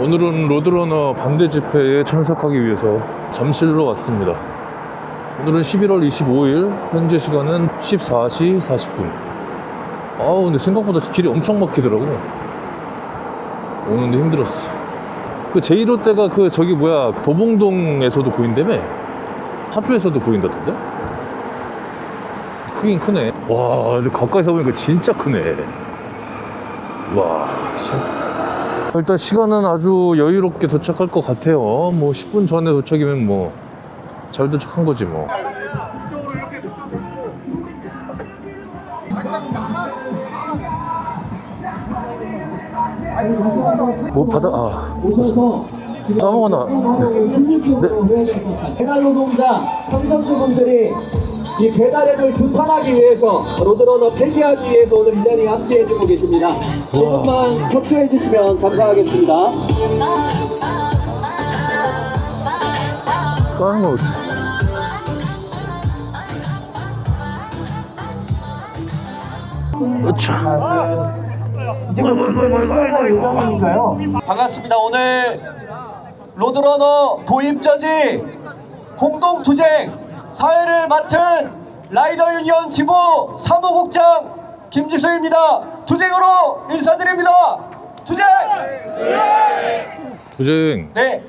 오늘은 로드러너 반대 집회에 참석하기 위해서 잠실로 왔습니다. 오늘은 11월 25일, 현재 시간은 14시 40분. 아우, 근데 생각보다 길이 엄청 막히더라고. 오는데 힘들었어. 그 제1호 때가 그 저기 뭐야, 도봉동에서도 보인다며? 파주에서도 보인다던데? 크긴 크네. 와, 근데 가까이서 보니까 진짜 크네. 와, 참. 일단 시간은 아주 여유롭게 도착할 것 같아요. 뭐 10분 전에 도착이면 뭐 잘 도착한 거지 뭐. 뭐 받아 아. 아무거나. 배달 노동자 삼성주분들이 이 배달앱을 규탄하기 위해서 로드러너 폐기하기 위해서 오늘 이 자리에 함께 해주고 계십니다. 조금만 협조해 주시면 감사하겠습니다. 거 으차 반갑습니다. 오늘 로드러너 도입저지 공동투쟁 사회를 맡은 라이더 유니언 지부 사무국장 김지수입니다. 투쟁으로 인사드립니다. 투쟁! 투쟁 네.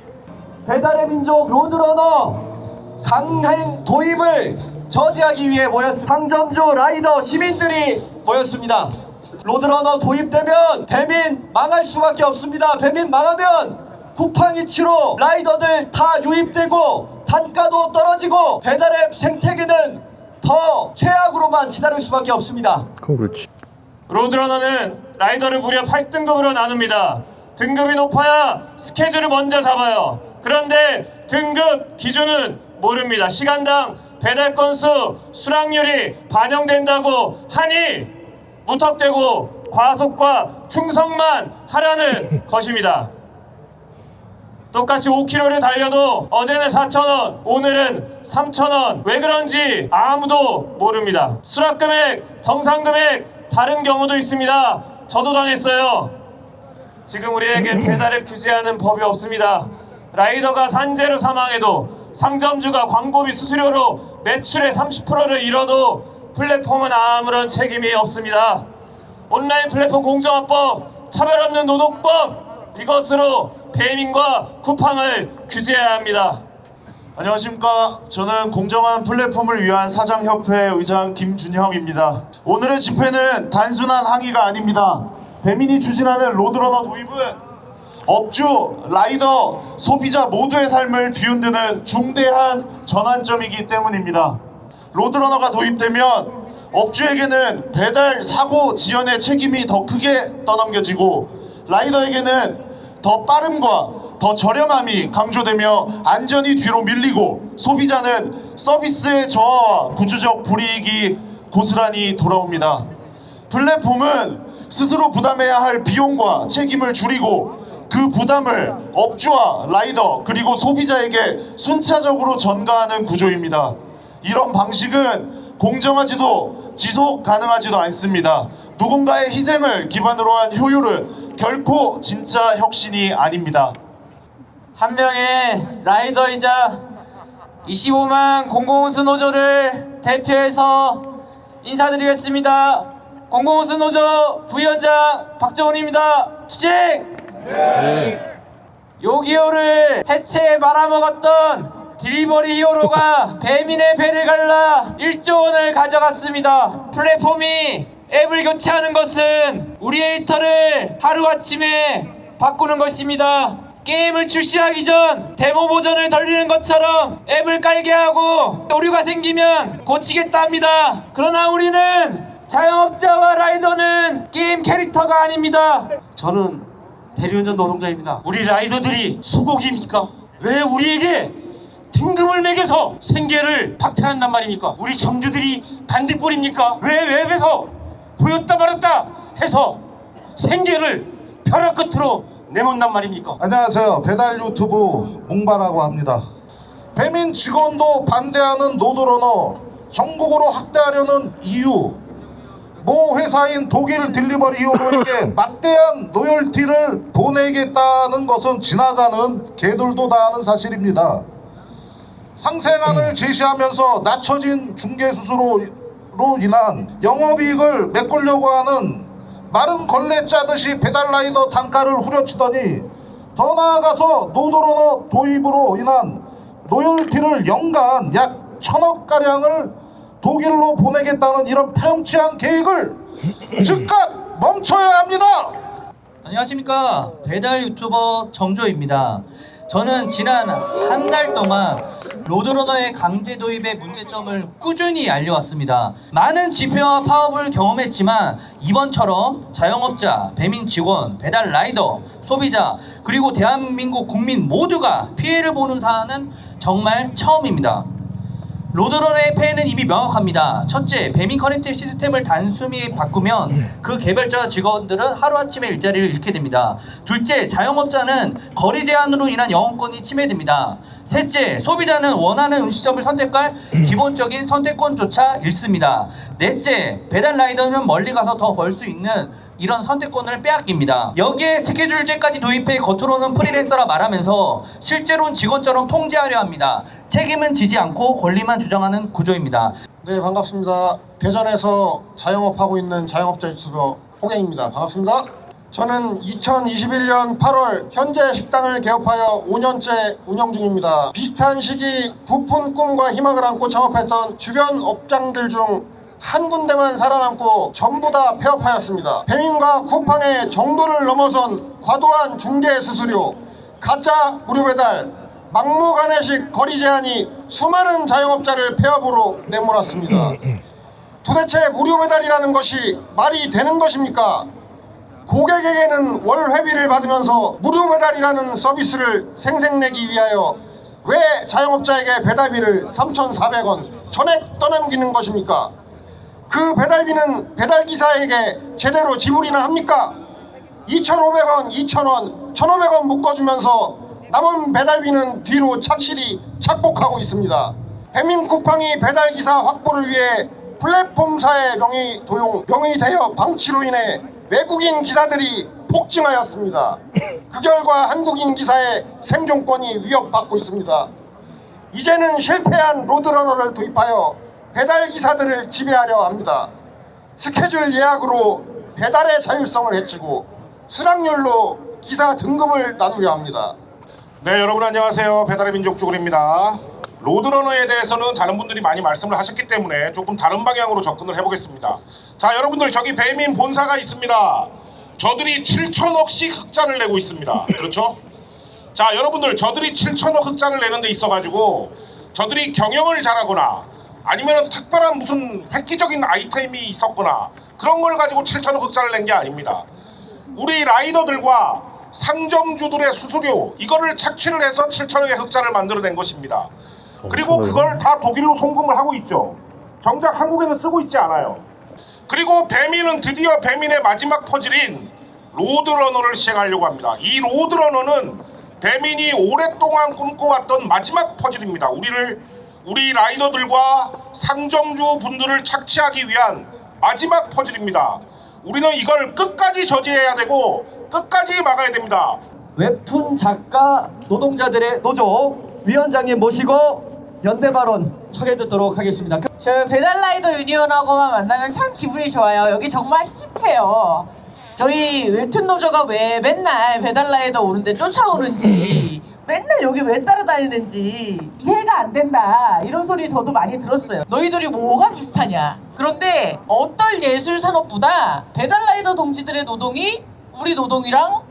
배달의 민족 로드러너 강행 도입을 저지하기 위해 모였습니다. 상점주 라이더 시민들이 모였습니다. 로드러너 도입되면 배민 망할 수밖에 없습니다. 배민 망하면 쿠팡이치로 라이더들 다 유입되고 단가도 떨어지고 배달앱 생태계는 더 최악으로만 치달을 수밖에 없습니다. 그럼 그렇지 로드러너는 라이더를 무려 8등급으로 나눕니다. 등급이 높아야 스케줄을 먼저 잡아요. 그런데 등급 기준은 모릅니다. 시간당 배달 건수, 수락률이 반영된다고 하니 무턱대고 과속과 충성만 하라는 것입니다. 똑같이 5km를 달려도 어제는 4,000원, 오늘은 3,000원. 왜 그런지 아무도 모릅니다. 수락 금액, 정상 금액 다른 경우도 있습니다. 저도 당했어요. 지금 우리에게 배달앱 규제하는 법이 없습니다. 라이더가 산재로 사망해도 상점주가 광고비 수수료로 매출의 30%를 잃어도 플랫폼은 아무런 책임이 없습니다. 온라인 플랫폼 공정화법, 차별 없는 노동법 이것으로 배민과 쿠팡을 규제해야 합니다. 안녕하십니까. 저는 공정한 플랫폼을 위한 사장협회 의장 김준형입니다. 오늘의 집회는 단순한 항의가 아닙니다. 배민이 추진하는 로드러너 도입은 업주, 라이더, 소비자 모두의 삶을 뒤흔드는 중대한 전환점이기 때문입니다. 로드러너가 도입되면 업주에게는 배달 사고 지연의 책임이 더 크게 떠넘겨지고 라이더에게는 더 빠름과 더 저렴함이 강조되며 안전이 뒤로 밀리고 소비자는 서비스의 저하와 구조적 불이익이 고스란히 돌아옵니다. 플랫폼은 스스로 부담해야 할 비용과 책임을 줄이고 그 부담을 업주와 라이더 그리고 소비자에게 순차적으로 전가하는 구조입니다. 이런 방식은 공정하지도 지속 가능하지도 않습니다. 누군가의 희생을 기반으로 한 효율은 결코 진짜 혁신이 아닙니다. 한 명의 라이더이자 25만 공공운수 노조를 대표해서 인사드리겠습니다. 공공운수 노조 부위원장 박정훈입니다. 투쟁! 요기요를 해체에 말아먹었던 딜리버리 히어로가 배민의 배를 갈라 1조 원을 가져갔습니다. 플랫폼이 앱을 교체하는 것은 우리의 일터를 하루아침에 바꾸는 것입니다. 게임을 출시하기 전 데모 버전을 돌리는 것처럼 앱을 깔게 하고 오류가 생기면 고치겠다 합니다. 그러나 우리는 자영업자와 라이더는 게임 캐릭터가 아닙니다. 저는 대리운전 노동자입니다. 우리 라이더들이 소고기입니까? 왜 우리에게 등급을 매겨서 생계를 박탈한단 말입니까? 우리 점주들이 반딧불입니까? 왜 웹에서 보였다 말았다 해서 생계를 벼락 끝으로 내몬단 말입니까? 안녕하세요. 배달 유튜브 몽바라고 합니다. 배민 직원도 반대하는 노드러너 전국으로 확대하려는 이유 모 회사인 독일 딜리버리 히어로에게 막대한 로열티를 보내겠다는 것은 지나가는 개들도 다 아는 사실입니다. 상생안을 제시하면서 낮춰진 중개 수수료 로 인한 영업이익을 메꾸려고 하는 마른 걸레 짜듯이 배달 라이더 단가를 후려치더니 더 나아가서 노드러너 도입으로 인한 로열티를 연간 약 천억 가량을 독일로 보내겠다는 이런 파렴치한 계획을 즉각 멈춰야 합니다. 안녕하십니까 배달 유튜버 정조입니다. 저는 지난 한 달 동안 로드러너의 강제 도입의 문제점을 꾸준히 알려왔습니다. 많은 집회와 파업을 경험했지만 이번처럼 자영업자, 배민 직원, 배달 라이더, 소비자 그리고 대한민국 국민 모두가 피해를 보는 사안은 정말 처음입니다. 로드러너의 폐해는 이미 명확합니다. 첫째, 배민 커넥트 시스템을 단순히 바꾸면 그 개발자 직원들은 하루아침에 일자리를 잃게 됩니다. 둘째, 자영업자는 거리 제한으로 인한 영업권이 침해됩니다. 셋째, 소비자는 원하는 음식점을 선택할 기본적인 선택권조차 잃습니다. 넷째, 배달 라이더는 멀리 가서 더 벌 수 있는 이런 선택권을 빼앗깁니다. 여기에 스케줄제까지 도입해 겉으로는 프리랜서라 말하면서 실제로는 직원처럼 통제하려 합니다. 책임은 지지 않고 권리만 주장하는 구조입니다. 네 반갑습니다. 대전에서 자영업하고 있는 자영업자 유튜버 호갱입니다. 반갑습니다. 저는 2021년 8월 현재 식당을 개업하여 5년째 운영 중입니다. 비슷한 시기 부푼 꿈과 희망을 안고 창업했던 주변 업장들 중 한 군데만 살아남고 전부 다 폐업하였습니다. 배민과 쿠팡의 정도를 넘어선 과도한 중개 수수료, 가짜 무료 배달, 막무가내식 거리 제한이 수많은 자영업자를 폐업으로 내몰았습니다. 도대체 무료 배달이라는 것이 말이 되는 것입니까? 고객에게는 월 회비를 받으면서 무료 배달이라는 서비스를 생색내기 위하여 왜 자영업자에게 배달비를 3,400원 전액 떠넘기는 것입니까? 그 배달비는 배달기사에게 제대로 지불이나 합니까? 2,500원, 2,000원, 1,500원 묶어주면서 남은 배달비는 뒤로 착실히 착복하고 있습니다. 해민 쿠팡이 배달기사 확보를 위해 플랫폼사의 명의 도용, 명의 대여 방치로 인해 외국인 기사들이 폭증하였습니다. 그 결과 한국인 기사의 생존권이 위협받고 있습니다. 이제는 실패한 로드러너를 도입하여 배달 기사들을 지배하려 합니다. 스케줄 예약으로 배달의 자율성을 해치고 수락률로 기사 등급을 나누려 합니다. 네 여러분 안녕하세요 배달의 민족 쭈구리입니다 로드러너에 대해서는 다른 분들이 많이 말씀을 하셨기 때문에 조금 다른 방향으로 접근을 해보겠습니다 자 여러분들 저기 배민 본사가 있습니다 저들이 7천억씩 흑자를 내고 있습니다 그렇죠? 자 여러분들 저들이 7천억 흑자를 내는 데 있어 가지고 저들이 경영을 잘하거나 아니면 특별한 무슨 획기적인 아이템이 있었거나 그런 걸 가지고 7천억 흑자를 낸 게 아닙니다 우리 라이더들과 상점주들의 수수료 이거를 착취를 해서 7천억의 흑자를 만들어낸 것입니다. 그리고. 그걸 다 독일로 송금을 하고 있죠. 정작 한국에는 쓰고 있지 않아요. 그리고 배민은 드디어 배민의 마지막 퍼즐인 로드러너를 시행하려고 합니다. 이 로드러너는 배민이 오랫동안 꿈꿔왔던 마지막 퍼즐입니다. 우리를 우리 라이더들과 상점주 분들을 착취하기 위한 마지막 퍼즐입니다. 우리는 이걸 끝까지 저지해야 되고 끝까지 막아야 됩니다. 웹툰 작가 노동자들의 노조 위원장님 모시고 연대 발언 청해 듣도록 하겠습니다. 저 배달라이더 유니온하고만 만나면 참 기분이 좋아요. 여기 정말 힙해요. 저희 웹툰 노조가 왜 맨날 배달라이더 오는데 쫓아오는지 맨날 여기 왜 따라다니는지 이해가 안 된다 이런 소리 저도 많이 들었어요. 너희들이 뭐가 비슷하냐? 그런데 어떨 예술 산업보다 배달라이더 동지들의 노동이 우리 노동이랑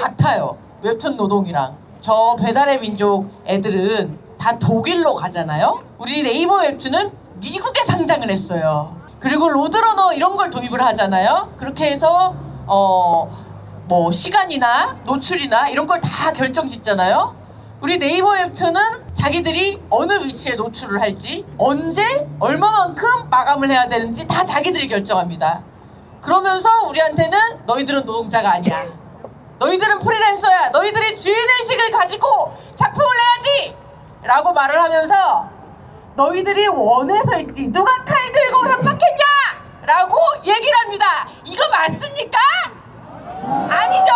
같아요. 웹툰 노동이랑. 저 배달의 민족 애들은 다 독일로 가잖아요. 우리 네이버 웹툰은 미국에 상장을 했어요. 그리고 로드러너 이런 걸 도입을 하잖아요. 그렇게 해서 어 뭐 시간이나 노출이나 이런 걸 다 결정 짓잖아요. 우리 네이버 웹툰은 자기들이 어느 위치에 노출을 할지 언제 얼마만큼 마감을 해야 되는지 다 자기들이 결정합니다. 그러면서 우리한테는 너희들은 노동자가 아니야. 너희들은 프리랜서야. 너희들이 주인의식을 가지고 작품을 내야지! 라고 말을 하면서 너희들이 원해서 했지. 누가 칼 들고 협박했냐! 라고 얘기를 합니다. 이거 맞습니까? 아니죠.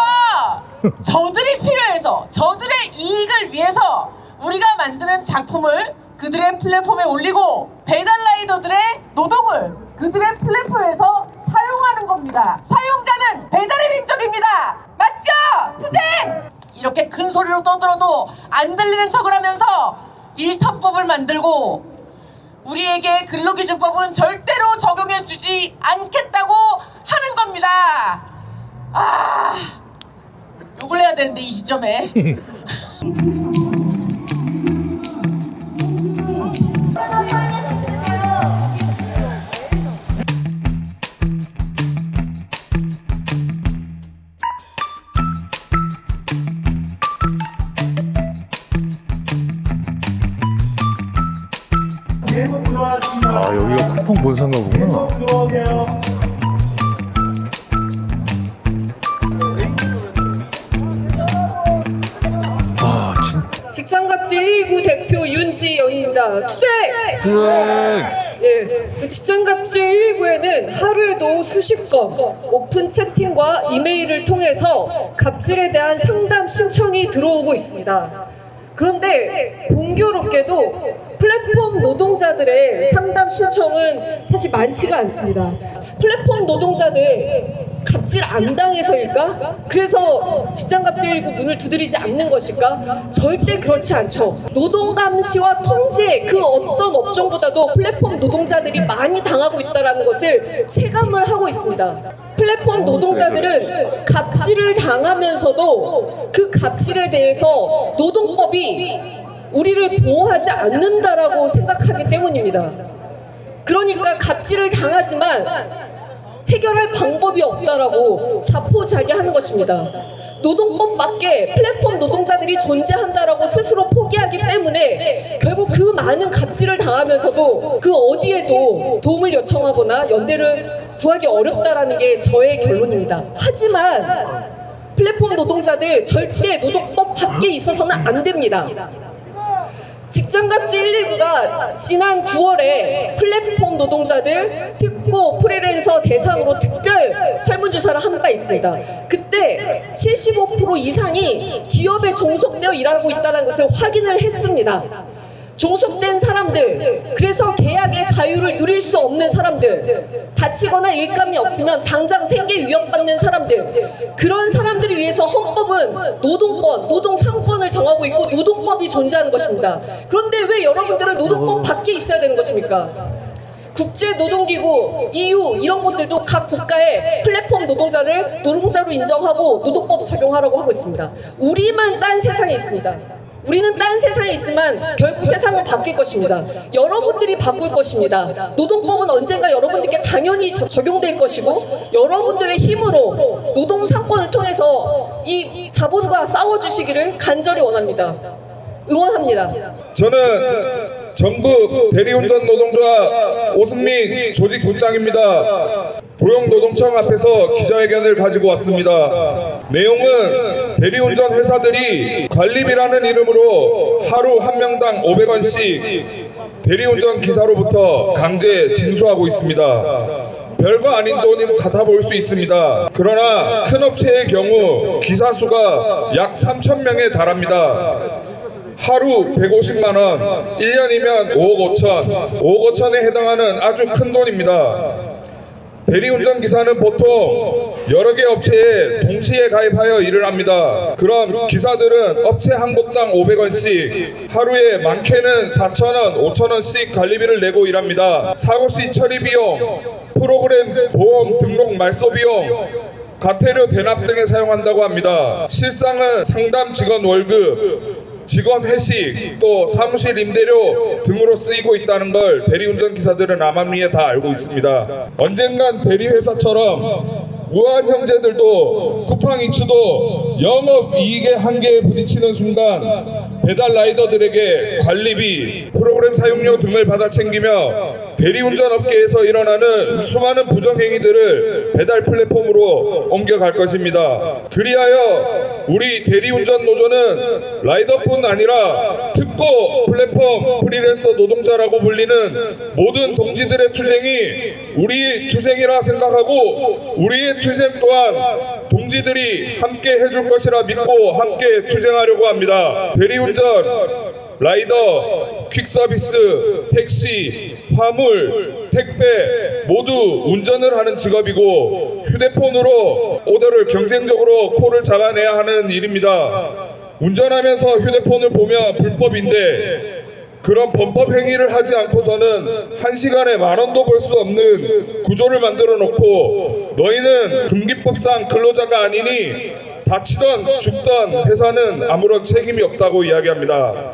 저들이 필요해서 저들의 이익을 위해서 우리가 만드는 작품을 그들의 플랫폼에 올리고 배달 라이더들의 노동을 그들의 플랫폼에서 사용하는 겁니다. 사용자는 배달의 민족입니다. 맞죠? 투쟁! 이렇게 큰 소리로 떠들어도 안 들리는 척을 하면서 일터법을 만들고 우리에게 근로기준법은 절대로 적용해 주지 않겠다고 하는 겁니다. 아, 욕을 해야 되는데 이 시점에. 직장갑질 129 대표 윤지영입니다. 투쟁! 투쟁. 예, 그 직장갑질 119에는 하루에도 수십 건 오픈 채팅과 이메일을 통해서 갑질에 대한 상담 신청이 들어오고 있습니다. 그런데 공교롭게도 플랫폼 노동자들의 상담 신청은 사실 많지가 않습니다. 플랫폼 노동자들 갑질 안 당해서일까? 그래서 직장 갑질 119 문을 두드리지 않는 것일까? 절대 그렇지 않죠. 노동 감시와 통제 그 어떤 업종보다도 플랫폼 노동자들이 많이 당하고 있다는 것을 체감을 하고 있습니다. 플랫폼 노동자들은 갑질을 당하면서도 그 갑질에 대해서 노동법이 우리를 보호하지 않는다라고 생각하기 때문입니다. 그러니까 갑질을 당하지만 해결할 방법이 없다라고 자포자기하는 것입니다. 노동법 밖에 플랫폼 노동자들이 존재한다라고 스스로 포기하기 때문에 결국 그 많은 갑질을 당하면서도 그 어디에도 도움을 요청하거나 연대를 구하기 어렵다라는 게 저의 결론입니다. 하지만 플랫폼 노동자들 절대 노동법 밖에 있어서는 안 됩니다. 직장갑질 119가 지난 9월에 플랫폼 노동자들 특 고 프리랜서 대상으로 특별 설문조사를 한 바 있습니다. 그때 75% 이상이 기업에 종속되어 일하고 있다는 것을 확인을 했습니다. 종속된 사람들, 그래서 계약의 자유를 누릴 수 없는 사람들, 다치거나 일감이 없으면 당장 생계 위협받는 사람들, 그런 사람들을 위해서 헌법은 노동권, 노동상권을 정하고 있고 노동법이 존재하는 것입니다. 그런데 왜 여러분들은 노동법 밖에 있어야 되는 것입니까? 국제노동기구, EU 이런 것들도 각 국가의 플랫폼 노동자를 노동자로 인정하고 노동법 적용하라고 하고 있습니다. 우리만 딴 세상에 있습니다. 우리는 딴 세상에 있지만 결국 세상은 바뀔 것입니다. 여러분들이 바꿀 것입니다. 노동법은 언젠가 여러분들께 당연히 저- 적용될 것이고 여러분들의 힘으로 노동 상권을 통해서 이 자본과 싸워주시기를 간절히 원합니다. 응원합니다. 저는 전국 대리운전 노동자 오승민 조직부장입니다. 고용노동청 앞에서 기자회견을 가지고 왔습니다. 내용은 대리운전 회사들이 관리비라는 이름으로 하루 한 명당 500원씩 대리운전 기사로부터 강제 징수하고 있습니다. 별거 아닌 돈 같아 보일 수 있습니다. 그러나 큰 업체의 경우 기사 수가 약 3천 명에 달합니다. 하루 150만 원, 1년이면 5억 5천, 5억 5천에 해당하는 아주 큰 돈입니다. 대리운전 기사는 보통 여러 개 업체에 동시에 가입하여 일을 합니다. 그럼 기사들은 업체 한 곳당 500원씩 하루에 많게는 4천원, 5천원씩 관리비를 내고 일합니다. 사고 시 처리 비용, 프로그램 보험 등록 말소 비용, 과태료 대납 등에 사용한다고 합니다. 실상은 상담 직원 월급, 직원 회식, 또 사무실 임대료 등으로 쓰이고 있다는 걸 대리운전 기사들은 암암리에 다 알고 있습니다. 언젠간 대리회사처럼 우한 형제들도 쿠팡이츠도 영업 이익의 한계에 부딪히는 순간 배달 라이더들에게 관리비, 프로그램 사용료 등을 받아 챙기며 대리운전 업계에서 일어나는 수많은 부정행위들을 배달 플랫폼으로 옮겨갈 것입니다. 그리하여 우리 대리운전 노조는 라이더뿐 아니라 특 묻고 플랫폼 프리랜서 노동자라고 불리는 모든 동지들의 투쟁이 우리 투쟁이라 생각하고 우리의 투쟁 또한 동지들이 함께 해줄 것이라 믿고 함께 투쟁하려고 합니다. 대리운전, 라이더, 퀵서비스, 택시, 화물, 택배 모두 운전을 하는 직업이고 휴대폰으로 오더를 경쟁적으로 콜을 잡아내야 하는 일입니다. 운전하면서 휴대폰을 보면 불법인데 그런 범법 행위를 하지 않고서는 한 시간에 만 원도 벌 수 없는 구조를 만들어 놓고 너희는 금기법상 근로자가 아니니 다치던 죽던 회사는 아무런 책임이 없다고 이야기합니다.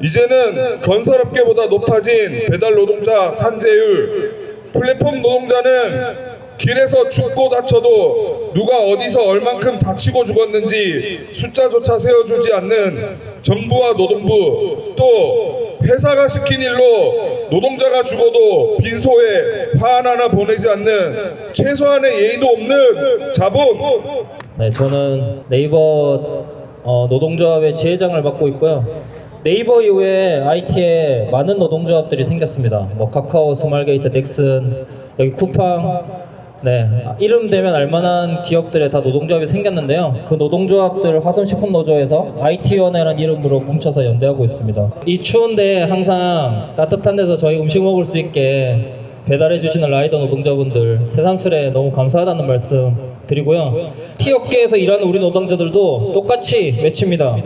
이제는 건설업계보다 높아진 배달 노동자 산재율, 플랫폼 노동자는 길에서 죽고 다쳐도 누가 어디서 얼만큼 다치고 죽었는지 숫자조차 세워주지 않는 정부와 노동부 또 회사가 시킨 일로 노동자가 죽어도 빈소에 화환 하나 보내지 않는 최소한의 예의도 없는 자본 네, 저는 네이버 어, 노동조합의 지회장을 맡고 있고요. 네이버 이후에 IT에 많은 노동조합들이 생겼습니다. 뭐 카카오, 스마일게이트, 넥슨, 여기 쿠팡, 네 이름 되면 알만한 기업들에 다 노동조합이 생겼는데요. 그 노동조합들 화성식품 노조에서 IT위원회라는 이름으로 뭉쳐서 연대하고 있습니다. 이 추운데 항상 따뜻한 데서 저희 음식 먹을 수 있게 배달해 주시는 라이더 노동자분들 새삼스레 너무 감사하다는 말씀 드리고요. 티업계에서 일하는 우리 노동자들도 똑같이 외칩니다.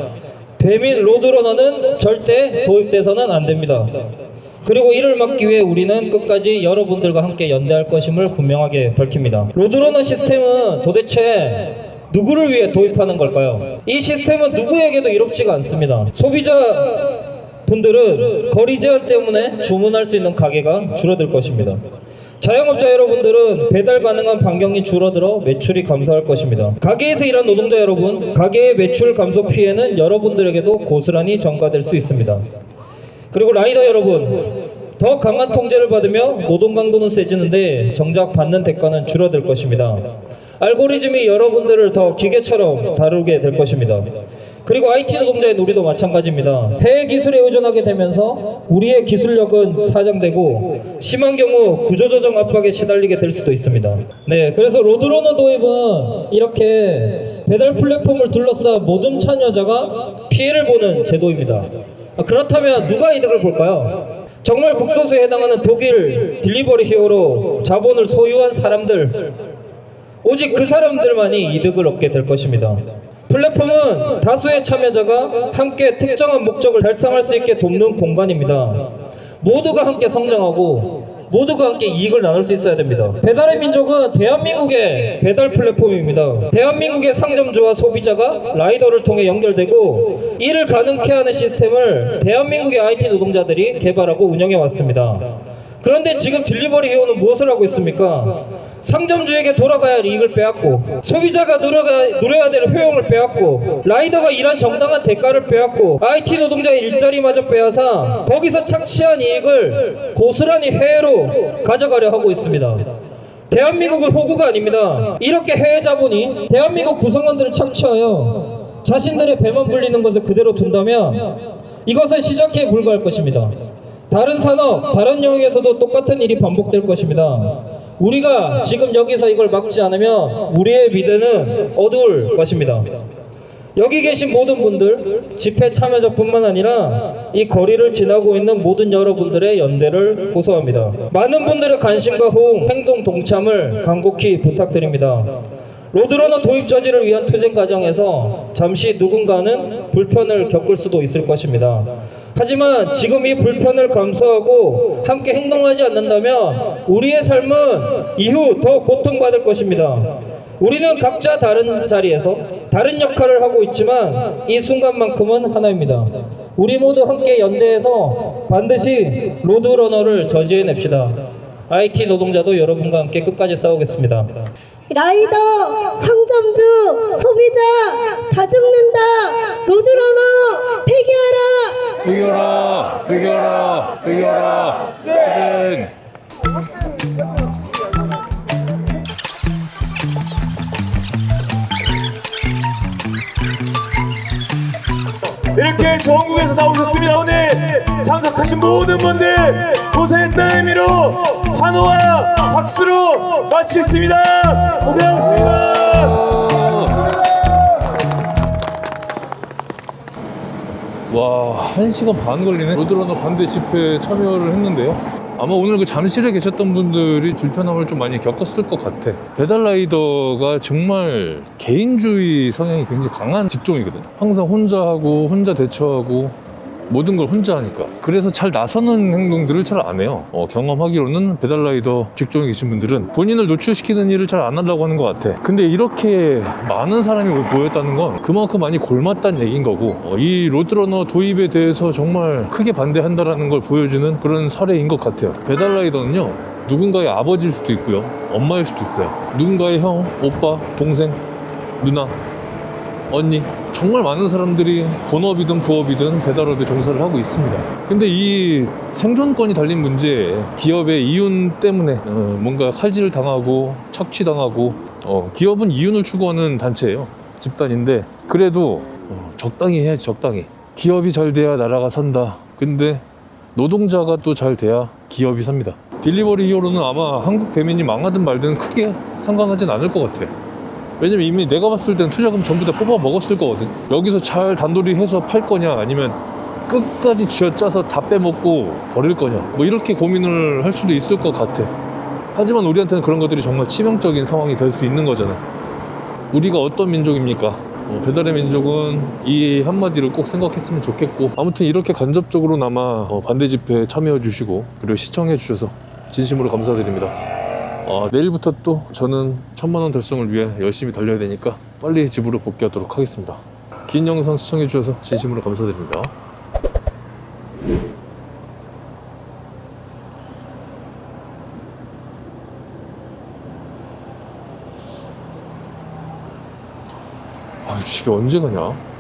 배민 로드러너는 절대 도입돼서는 안 됩니다. 그리고 이를 막기 위해 우리는 끝까지 여러분들과 함께 연대할 것임을 분명하게 밝힙니다. 로드러너 시스템은 도대체 누구를 위해 도입하는 걸까요? 이 시스템은 누구에게도 이롭지가 않습니다. 소비자 분들은 거리 제한 때문에 주문할 수 있는 가게가 줄어들 것입니다. 자영업자 여러분들은 배달 가능한 반경이 줄어들어 매출이 감소할 것입니다. 가게에서 일하는 노동자 여러분, 가게의 매출 감소 피해는 여러분들에게도 고스란히 전가될 수 있습니다. 그리고 라이더 여러분, 더 강한 통제를 받으며 노동 강도는 세지는데 정작 받는 대가는 줄어들 것입니다. 알고리즘이 여러분들을 더 기계처럼 다루게 될 것입니다. 그리고 IT 노동자의 놀이도 마찬가지입니다. 해외 기술에 의존하게 되면서 우리의 기술력은 사장되고 심한 경우 구조조정 압박에 시달리게 될 수도 있습니다. 네, 그래서 로드러너 도입은 이렇게 배달 플랫폼을 둘러싸 모든 참여자가 피해를 보는 제도입니다. 아, 그렇다면 누가 이득을 볼까요? 정말 국소수에 해당하는 독일 딜리버리 히어로 자본을 소유한 사람들 오직 그 사람들만이 이득을 얻게 될 것입니다. 플랫폼은 다수의 참여자가 함께 특정한 목적을 달성할 수 있게 돕는 공간입니다. 모두가 함께 성장하고 모두가 함께 이익을 나눌 수 있어야 됩니다. 배달의 민족은 대한민국의 배달 플랫폼입니다. 대한민국의 상점주와 소비자가 라이더를 통해 연결되고 이를 가능케 하는 시스템을 대한민국의 IT 노동자들이 개발하고 운영해 왔습니다. 그런데 지금 딜리버리 히어는 무엇을 하고 있습니까? 상점주에게 돌아가야 할 이익을 빼앗고 소비자가 누려가, 누려야 될 효용을 빼앗고 라이더가 일한 정당한 대가를 빼앗고 IT 노동자의 일자리마저 빼앗아 거기서 착취한 이익을 고스란히 해외로 가져가려 하고 있습니다. 대한민국은 호구가 아닙니다. 이렇게 해외 자본이 대한민국 구성원들을 착취하여 자신들의 배만 불리는 것을 그대로 둔다면 이것은 시작에 불과할 것입니다. 다른 산업, 다른 영역에서도 똑같은 일이 반복될 것입니다. 우리가 지금 여기서 이걸 막지 않으면 우리의 미래는 어두울 것입니다. 여기 계신 모든 분들, 집회 참여자뿐만 아니라 이 거리를 지나고 있는 모든 여러분들의 연대를 호소합니다. 많은 분들의 관심과 호응, 행동 동참을 간곡히 부탁드립니다. 로드러너 도입 저지를 위한 투쟁 과정에서 잠시 누군가는 불편을 겪을 수도 있을 것입니다. 하지만 지금 이 불편을 감수하고 함께 행동하지 않는다면 우리의 삶은 이후 더 고통받을 것입니다. 우리는 각자 다른 자리에서 다른 역할을 하고 있지만 이 순간만큼은 하나입니다. 우리 모두 함께 연대해서 반드시 로드러너를 저지해냅시다. IT 노동자도 여러분과 함께 끝까지 싸우겠습니다. 라이더, 상점주, 소비자 다 죽는다. 로드러너 폐기하라. 비교라, 비교라, 비교라, 투쟁. 이렇게 전국에서 나오셨습니다. 오늘 참석하신 모든 분들 고생했다는 의미로 환호와 박수로 마치겠습니다. 고생하셨습니다. 와, 1시간 반 걸리네. 로드러너 반대 집회에 참여를 했는데요. 아마 오늘 그 잠실에 계셨던 분들이 불편함을 좀 많이 겪었을 것 같아. 배달라이더가 정말 개인주의 성향이 굉장히 강한 직종이거든. 항상 혼자 하고, 혼자 대처하고, 모든 걸 혼자 하니까. 그래서 잘 나서는 행동들을 잘 안 해요. 어, 경험하기로는 배달라이더 직종에 계신 분들은 본인을 노출시키는 일을 잘안 한다고 하는 것 같아. 근데 이렇게 많은 사람이 모였다는 건 그만큼 많이 골맞다는 얘기인 거고, 어, 이 로드러너 도입에 대해서 정말 크게 반대한다라는 걸 보여주는 그런 사례인 것 같아요. 배달라이더는요, 누군가의 아버지일 수도 있고요, 엄마일 수도 있어요. 누군가의 형, 오빠, 동생, 누나, 언니 정말 많은 사람들이 본업이든 부업이든 배달업에 종사를 하고 있습니다. 근데 이 생존권이 달린 문제에 기업의 이윤 때문에 어, 뭔가 칼질을 당하고 착취당하고 어, 기업은 이윤을 추구하는 단체예요. 집단인데 그래도 어, 적당히 해야지 적당히. 기업이 잘 돼야 나라가 산다. 근데 노동자가 또 잘 돼야 기업이 삽니다. 딜리버리 히어로는 아마 한국 대민이 망하든 말든 크게 상관하진 않을 것 같아. 왜냐면 이미 내가 봤을 땐 투자금 전부 다 뽑아 먹었을 거거든. 여기서 잘 단돌이 해서 팔 거냐 아니면 끝까지 쥐어짜서 다 빼먹고 버릴 거냐. 뭐 이렇게 고민을 할 수도 있을 것 같아. 하지만 우리한테는 그런 것들이 정말 치명적인 상황이 될 수 있는 거잖아. 우리가 어떤 민족입니까? 어, 배달의 민족은 이 한마디를 꼭 생각했으면 좋겠고 아무튼 이렇게 간접적으로나마 어, 반대 집회에 참여해 주시고 그리고 시청해 주셔서 진심으로 감사드립니다. 아, 내일부터 또 저는 천만 원 달성을 위해 열심히 달려야 되니까 빨리 집으로 복귀하도록 하겠습니다. 긴 영상 시청해 주셔서 진심으로 감사드립니다. 아, 집에 언제 가냐?